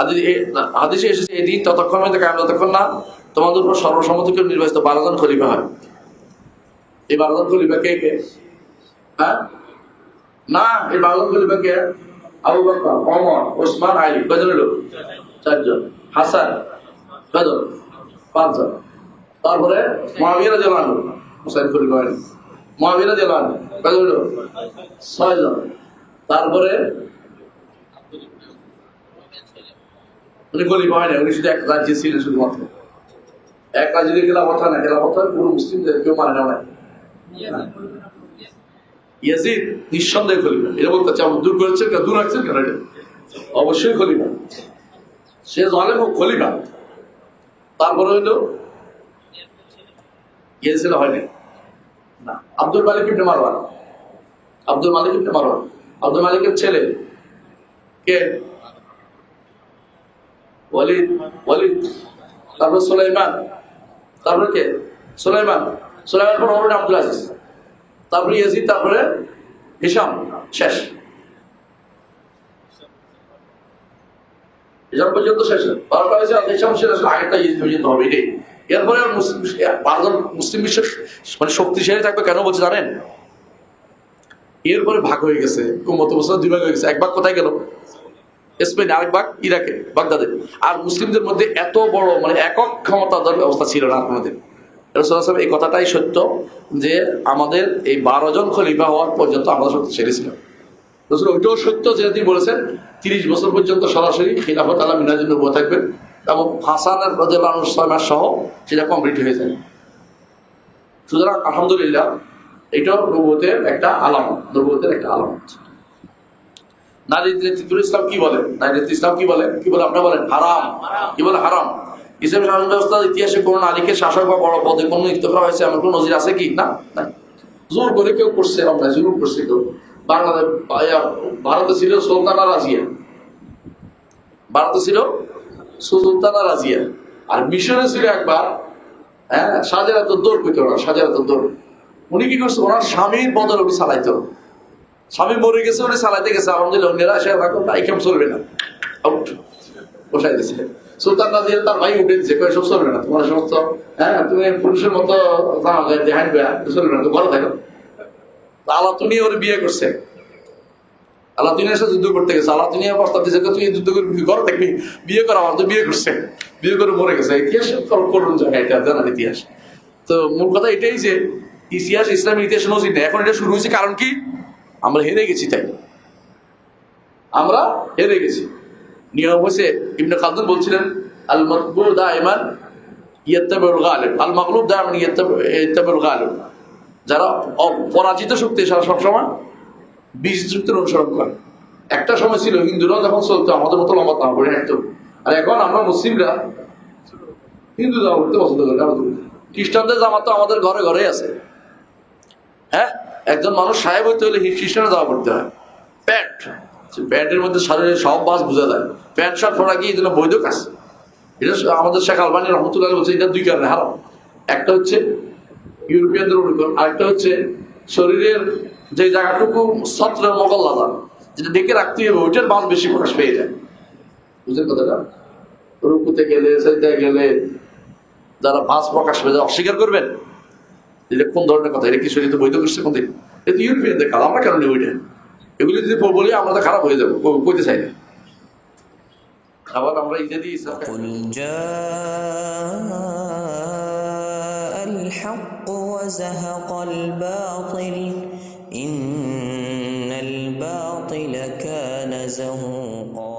হাদিস- এসেছে এই দিন ততক্ষণ হইতে কায়েম যতক্ষণ না তোমাদের উপর সর্বসম্মতিকে নির্বাচিত বারোজন খলিফা হয়। এই বারোজন খলিফা কে কে? হ্যাঁ? না, এই বারোজন খলিফা কে? আবু বকর, ওমর, ওসমান, আলী, কয়জন হলো? চারজন। হাসান, কয়জন? পাঁচজন। তারপরে মহাবীর জলান হুসাইন খলিফা হয়নি। মহাবীর জলান কয়জন হলো? ছয়জন। তারপরে উনি খলিফা হয় না, উনি শুধু এক রাজ্যে ছিলেন শুধুমাত্র। এক রাজ্যে খেলাফত হয় না, খেলাফত হয় পুরো মুসলিমদের, কেউ মানে না ইয়াজিদ নিঃসন্দেহে চাও দূর দূর রাখছেন কেন সে হোক তারপরে হইল, ইয়াজিদ হয়নি না, আব্দুল মালিক ইবনে মারওয়ান। আব্দুল মালিক ইবনে মারওয়ান। আব্দুল মালিকের ছেলে কে? তারপর তারপরে কে? পর আব্দুল আজিজ। তারপরে তারপরে হিসাম শেষ। হিসাম পর্যন্ত শেষ। হিসাম শেষ। আগেরটা পর্যন্ত হবে, এটাই। এরপরে মুসলিম মুসলিম বিশ্ব মানে শক্তিশালী থাকবে কেন বলছে জানেন? এরপরে ভাগ হয়ে গেছে দুই ভাগ হয়ে গেছে। এক ভাগ কোথায় গেল? স্পেন আরেক ভাগ ইরাকে, বাগদাদে। আর মুসলিমদের মধ্যে এত বড় মানে একক ক্ষমতাধর ব্যবস্থা ছিল না আপনাদের রসুল্লাহ এই কথাটাই সত্য যে আমাদের এই বারো জন খলিফা হওয়ার পর্যন্ত আমরা শক্তিশালী ছিলাম। রসুল ওইটাও সত্য যে তিনি বলেছেন, তিরিশ বছর পর্যন্ত সরাসরি খিলাফত আলা মিনাজুল থাকবেন এবং হাসানের রাজু সহ সেটা কমপ্লিট হয়ে যায়। সুতরাং আলহামদুলিল্লাহ, এটাও নবুয়তের একটা আলামত, নবুয়তের একটা আলামত। নারী নেতৃত্বুল ইসলাম কি বলে? নারী নেতৃত্ব ইসলাম কি বলে? কি বলে? বলেন, হারাম। কি বলে? হারাম। ইসলাম শাসন ইতিহাসে কোন নারীকে শাসক বা বড় পদে কোন করা হয়েছে এমন কোন নজির আছে কি? না? জোর করে কেউ করছে জোর করছে কেউ। বাংলাদেশ ভারতে ছিল সুলতানা রাজিয়া। ভারতে ছিল সুলতানা রাজিয়া। আর মিশরে ছিল একবার হ্যাঁ সাজারাত দৌড় কইতে ওরা সাজারাত দৌড়। উনি কি করছে? ওনার স্বামীর বদল উনি চালাইতো। স্বামী মরে গেছে, উনি চালাইতে গেছে, আলহামদুলিল্লাহ চলবে না। সুলতান নাজির তার ভাই উঠে কয়ে সব চলবে না, তোমার সমস্ত হ্যাঁ তুমি পুরুষের মতো চলবে না থাকো। তুমি ওর বিয়ে করছে। যুদ্ধ করতে গেছে। আল্লাহ দুনিয়া প্রস্তাব দিয়েছে তুই যুদ্ধ করবি, ঘরে থাকবি, বিয়ে করা, আমার তো বিয়ে করছে। বিয়ে করে মরে গেছে। ইতিহাস করুন জায়গা এটা, জানার ইতিহাস। তো মূল কথা এটাই যে, ইতিহাস, ইসলামের ইতিহাস নজির এখন এটা শুরু হয়েছে কারণ কি? আমরা হেরে গেছি তাই। আমরা হেরে গেছি। নিয়ম হয়েছে ইবনে খালদুন বলছিলেন আল মকবু দাইমান ইয়াত্তাবিউল গালিব। আল মাগলুব দাইমান ইয়াত্তাবিউল গালিব। যারা অ- পরাজিত শক্তি সারা সবসময় বীজ যুক্তের অনুসরণ করে। একটা সময় ছিল হিন্দুরাও যখন চলতো, আমাদের মতো লম্বা তামা করে হাঁটতো আর এখন আমরা মুসলিমরা হিন্দু জামা পড়তে পছন্দ করি। খ্রিস্টানদের জামা আমাদের ঘরে ঘরে আছে। হ্যাঁ? একজন মানুষ সাহেব হইতে হলে খ্রিস্টানের জামা পড়তে হয়। প্যান্ট। প্যান্টের মধ্যে শরীরের সব বাস বোঝা যায়। প্যান্ট শার্ট পরা কি জন্য বৈধ কাজ? এটা আমাদের শেখ আলবানী রহমতুল্লাহ বলছে এটা দুই কারণে হারাম। একটা হচ্ছে ইউরোপিয়ানদের অনুকরণ, আরেকটা হচ্ছে শরীরের যে জায়গাটুকু সত্রের মগল্লাদা যেটা ডেকে রাখতে হবে, ওইটার বাস বেশি প্রকাশ পেয়ে যায়। বুঝলেন কথাটা? রুকুতে গেলে সেজদা গেলে যারা ভাস প্রকাশ পেয়ে যায়, অস্বীকার করবেন? এটা কোন ধরনের কথা এটা কি শরীরে বৈধ করছে কোন দিন এটা ইউরোপিয়ানদের কাজ আমরা কেন নেই ওইটা এগুলি যদি বলি আমরা তো খারাপ হয়ে যাবো কই- কইতে চাই না আবার আমরা ইত্যাদি قل جاء الحق وزهق الباطل إن الباطل كان زهوقا